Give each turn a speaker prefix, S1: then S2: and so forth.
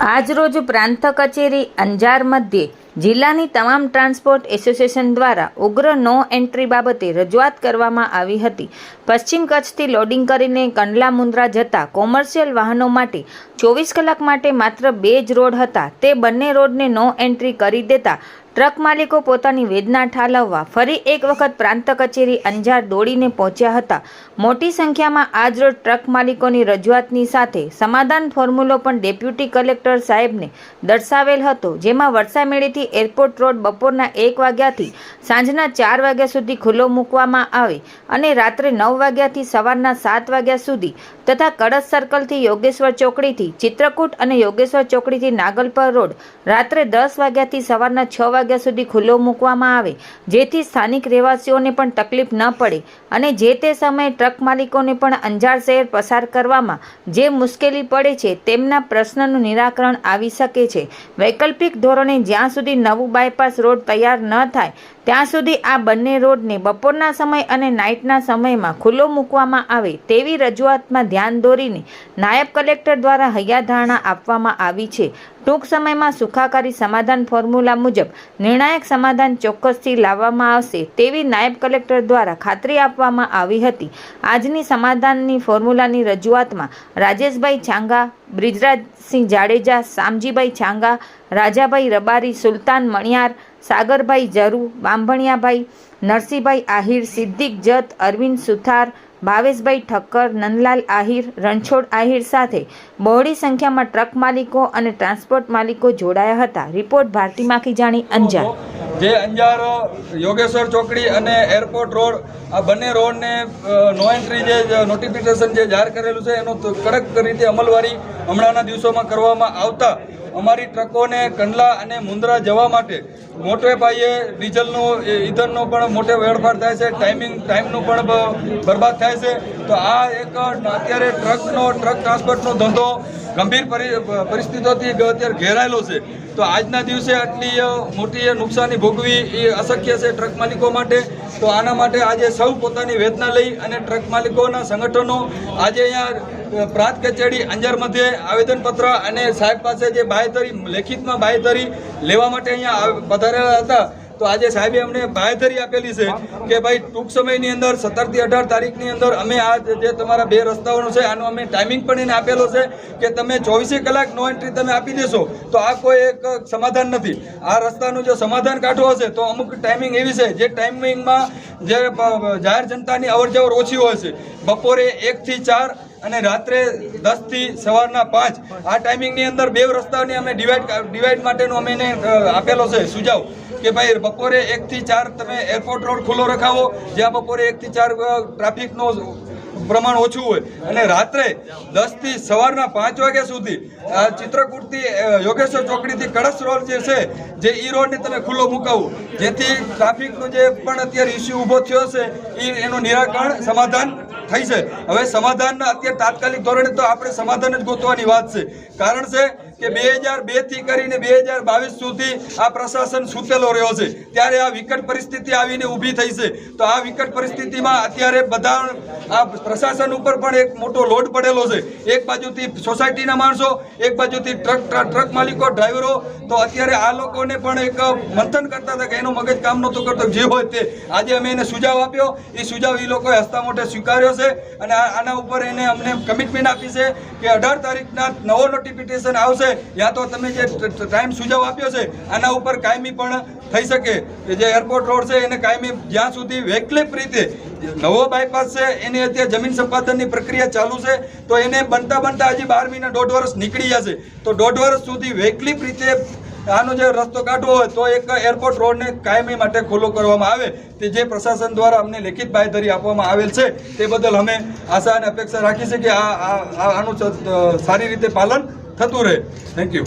S1: આજરોજ પ્રાંત કચેરી અંજાર મધ્યે જિલ્લાની તમામ ટ્રાન્સપોર્ટ એસોસિએશન દ્વારા ઉગ્ર નો એન્ટ્રી બાબતે રજૂઆત કરવામાં આવી હતી. પશ્ચિમ કચ્છથી લોડિંગ કરીને કંડલા મુન્દ્રા જતા કોમર્શિયલ વાહનો માટે ચોવીસ કલાક માટે માત્ર બે જ રોડ હતા. તે બંને રોડને નો એન્ટ્રી કરી દેતા ટ્રક માલિકો પોતાની વેદના ઠાલવવા ફરી એક વખત પ્રાંત કચેરી અંજાર દોડીને પહોંચ્યા હતા. મોટી સંખ્યામાં આજરોજ ટ્રક માલિકોની રજૂઆતની સાથે સમાધાન ફોર્મ્યુલો પણ ડેપ્યુટી કલેક્ટર સાહેબને દર્શાવેલ હતો, જેમાં વરસામેડીથી એરપોર્ટ રોડ બપોરના એક વાગ્યાથી સાંજના ચાર વાગ્યા સુધી ખુલ્લો મૂકવામાં આવે અને રાત્રે નવ વાગ્યાથી સવારના સાત વાગ્યા સુધી તથા કળશ સર્કલથી યોગેશ્વર ચોકડીથી ચિત્રકૂટ અને યોગેશ્વર ચોકડીથી નાગલપર રોડ રાત્રે દસ વાગ્યાથી સવારના છ વાગ્યા સુધી ખુલ્લો મૂકવામાં આવે, જેથી સ્થાનિક રહેવાસીઓને પણ તકલીફ ન પડે અને જે તે સમયે ટ્રક માલિકોને પણ અંજાર શહેર પસાર કરવામાં જે મુશ્કેલી પડે છે તેમના પ્રશ્નનું નિરાકરણ આવી શકે છે. વૈકલ્પિક ધોરણે જ્યાં સુધી નવું બાયપાસ રોડ તૈયાર ન થાય. ત્યાં સુધી આ બંને રોડને બપોરના સમય અને નાઇટના સમયમાં ખુલ્લો મૂકવામાં આવે તેવી રજૂઆતમાં ધ્યાન દોરીને નાયબ કલેક્ટર દ્વારા હૈયાધારણા આપવામાં આવી છે. ટૂંક સમયમાં સુખાકારી સમાધાન ફોર્મ્યુલા મુજબ નિર્ણાયક સમાધાન ચોક્કસથી લાવવામાં આવશે તેવી નાયબ કલેક્ટર દ્વારા ખાતરી આપવામાં આવી હતી. આજની સમાધાનની ફોર્મ્યુલાની રજૂઆતમાં રાજેશભાઈ છાંગા, બ્રિજરાજસિંહ જાડેજા, શામજીભાઈ છાંગા, રાજાભાઈ રબારી, સુલતાન મણિયાર સાગરભાઈ જરુ, બાંભણિયાભાઈ નરસિંહભાઈ આહિર, સિદ્દીક જત, અરવિંદ સુથાર, ભાવેશભાઈ ઠક્કર, નંદલાલ આહિર, રણછોડ આહિર સાથે બહોળી સંખ્યામાં ટ્રક માલિકો અને ટ્રાન્સપોર્ટ માલિકો જોડાયા હતા. રિપોર્ટ ભારતી માખીજાણી અંજાર.
S2: જે અંજાર યોગેશ્વર ચોકડી અને એરપોર્ટ રોડ, આ બંને રોડને નો એન્ટ્રી જે નોટિફિકેશન જે જાહેર કરેલું છે, એનો કડક રીતે અમલવારી હમણાંના દિવસોમાં કરવામાં આવતા અમારી ટ્રકોને કંડલા અને મુન્દ્રા જવા માટે મોટે પાયે ડીઝલનું ઈંધણનો પણ મોટે વેડફાટ થાય છે, ટાઈમિંગ, ટાઈમનું પણ બરબાદ થાય છે. તો આ એક, અત્યારે ટ્રકનો, ટ્રક ટ્રાન્સપોર્ટનો ધંધો ગંભીર પરી- પરિસ્થિતિઓથી અત્યારે ઘેરાયેલો છે. તો આજના દિવસે આટલી મોટી નુકસાની ભોગવી એ અશક્ય છે ટ્રક માલિકો માટે. તો આના માટે આજે સૌ પોતાની વેદના લઈ અને ટ્રક માલિકોના સંગઠનો આજે અહીંયા પ્રાંત કચેરી અંજાર મધ્યે આવેદનપત્ર અને સાહેબ પાસે જે બાહેધરી, લેખિતમાં બાહેધરી લેવા માટે અહીંયા પધારેલા હતા. તો આજે સાહેબે અમને બાહેધરી આપેલી છે કે ભાઈ, ટૂંક સમયની અંદર સત્તરથી અઢાર તારીખની અંદર અમે આ જે તમારા બે રસ્તાઓનો છે, આનો અમે ટાઈમિંગ પણ એને આપેલો છે કે તમે ચોવીસે કલાક નો એન્ટ્રી તમે આપી દેશો. તો આ કોઈ એક સમાધાન નથી. આ રસ્તાનું જો સમાધાન કાઢવું હશે, તો અમુક ટાઈમિંગ એવી છે, જે ટાઈમિંગમાં જે જાહેર જનતાની અવર ઓછી હોય છે. બપોરે એકથી ચાર અને રાત્રે દસથી સવારના પાંચ, આ ટાઈમિંગની અંદર બે રસ્તાઓની અમે ડિવાઈડ ડિવાઈડ માટેનો અમે આપેલો છે સુઝાવ કે ભાઈ બપોરે એકથી ચાર તમે એરપોર્ટ રોડ ખુલ્લો રખાવો, જ્યાં બપોરે એકથી ચાર ટ્રાફિકનો પ્રમાણ ઓછું હોય. અને રાત્રે દસથી સવારના પાંચ વાગ્યા સુધી ચિત્રકૂટથી યોગેશ્વર ચોકડીથી કળશ રોડ જે છે, જે ઈ રોડને તમે ખુલ્લો મુકાવો, જેથી ટ્રાફિકનો જે પણ અત્યારે ઇસ્યુ ઊભો થયો છે એ એનું નિરાકરણ, સમાધાન થઈ છે. હવે સમાધાનના અત્યારે તાત્કાલિક ધોરણે તો આપણે સમાધાન જ ગોતવાની વાત છે. કારણ છે કે બે હજાર બેથી કરીને બે હજાર બાવીસ સુધી આ પ્રશાસન સૂતેલો રહ્યો છે. ત્યારે આ વિકટ પરિસ્થિતિ આવીને ઊભી થઈ છે. તો આ વિકટ પરિસ્થિતિમાં અત્યારે બધા આ પ્રશાસન ઉપર પણ એક મોટો લોડ પડેલો છે. એક બાજુથી સોસાયટીના માણસો, એક બાજુથી ટ્રક ટ્રક માલિકો, ડ્રાઈવરો. તો અત્યારે આ લોકોને પણ એક મંથન કરતા હતા કે એનો મગજ કામ નહોતું કરતો. જે હોય તે. આજે અમે એને સુઝાવ આપ્યો. એ સુઝાવ એ લોકોએ હસતા મોટે સ્વીકાર્યો છે. અને આના ઉપર એને અમને કમિટમેન્ટ આપી છે કે અઢાર તારીખના નવો નોટિફિકેશન આવશે. યા તો તમે જે ટાઈમ સુઝાવ આપ્યો છે, આના ઉપર કાયમી પણ થઈ શકે. કે જે એરપોર્ટ રોડ છે, એને કાયમી જ્યાં સુધી વૈકલ્પિક રીતે નવો બાયપાસ છે, એની અત્યારે જમીન સંપાદનની પ્રક્રિયા ચાલુ છે, તો એને બનતા બનતા હજી બાર મહિના, દોઢ વર્ષ નીકળી જશે તો દોઢ વર્ષ સુધી વૈકલ્પિક રીતે આનો જે રસ્તો કાઢવો હોય, તો એક એરપોર્ટ રોડને કાયમી માટે ખુલ્લો કરવામાં આવે. તે જે પ્રશાસન દ્વારા અમને લેખિત બાંયધરી આપવામાં આવેલ છે, તે બદલ અમે આશા અને અપેક્ષા રાખી છે કે આ- આનું સારી રીતે પાલન થતું રહે. Thank you